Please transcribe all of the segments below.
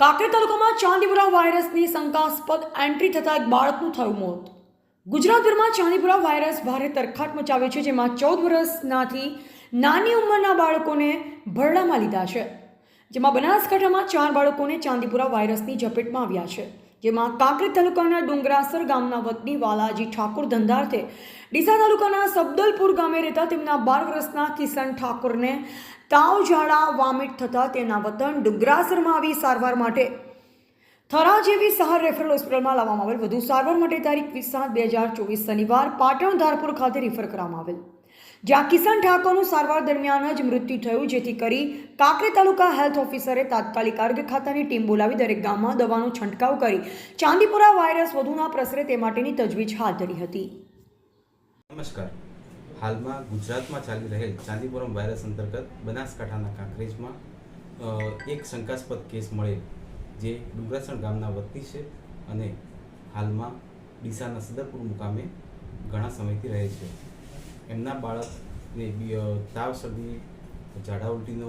કાંકરેજ તાલુકામાં ચાંદીપુરા વાયરસની શંકાસ્પદ એન્ટ્રી થતાં એક બાળકનું થયું મોત. ગુજરાતભરમાં ચાંદીપુરા વાયરસ ભારે તરખાટ મચાવ્યો છે, જેમાં ચૌદ વર્ષનાથી નાની ઉંમરના બાળકોને ભરડામાં લીધા છે, જેમાં બનાસકાંઠામાં ચાર બાળકોને ચાંદીપુરા વાયરસની ઝપેટમાં આવ્યા છે. જેમાં કાંકરેજ તાલુકાના ડુંગરાસર ગામના વતની વાલાજી ઠાકોર ધંધાર્થે ડીસા તાલુકાના સબદલપુર ગામે રહેતા તેમના બાર વર્ષના કિશન ઠાકોરને તાવ, ઝાડા, વામિટ થતાં તેના વતન ડુંગરાસરમાં આવી સારવાર માટે થરા જેવી સહાર રેફરલ હોસ્પિટલમાં લાવવામાં આવેલ. વધુ સારવાર માટે તારીખ વીસ સાત બે હજાર ચોવીસ શનિવાર પાટણ ધારપુર ખાતે રિફર કરવામાં આવેલ. જ્યાં કિશન ઠાકોરનું સારવાર દરમિયાન જ મૃત્યુ થયું, જેથી કરી કાંકરે તાલુકા હેલ્થ ઓફિસરે તાત્કાલિક આરોગ્ય ખાતાની ટીમ બોલાવી દરેક ગામમાં દવાનો છંટકાવ કરી. ચાંદીપુરા વાયરસ વધુ ના પ્રસરે તે માટેની તજવીજ હાથ ધરી હતી. નમસ્કાર. હાલમાં ગુજરાતમાં ચાલી રહેલ ચાંદીપુરમ વાયરસ અંતર્ગત બનાસકાંઠાના કાંકરેજમાં એક શંકાસ્પદ કેસ મળેલ, જે ડુંગરાસણ ગામના વતની છે અને હાલમાં ડીસાના સદરપુર મુકામે ઘણા સમયથી રહે છે. એમના બાળકને તાવ શરદી, ઝાડા ઉલટીનો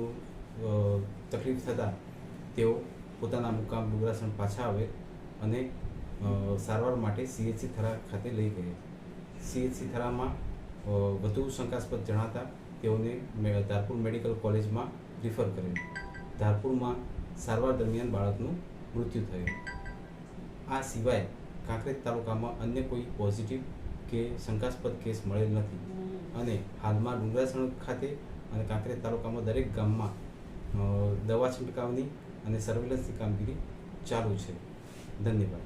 તકલીફ થતાં તેઓ પોતાના મુકામ ડુંગરાસણ પાછા આવે અને સારવાર માટે સીએચસી થરા ખાતે લઈ ગયા. સીએચસી થરામાં વધુ શંકાસ્પદ જણાતા તેઓને ધારપુર મેડિકલ કોલેજમાં રિફર કરેલ. ધારપુરમાં સારવાર દરમિયાન બાળકનું મૃત્યુ થયું. આ સિવાય કાંકરેજ તાલુકામાં અન્ય કોઈ પોઝિટિવ કે શંકાસ્પદ કેસ મળેલ નથી. અને હાલમાં ડુંગરાસણ ખાતે અને કાંકરેજ તાલુકામાં દરેક ગામમાં દવા છંટકાવની અને સર્વેલન્સની કામગીરી ચાલુ છે. ધન્યવાદ.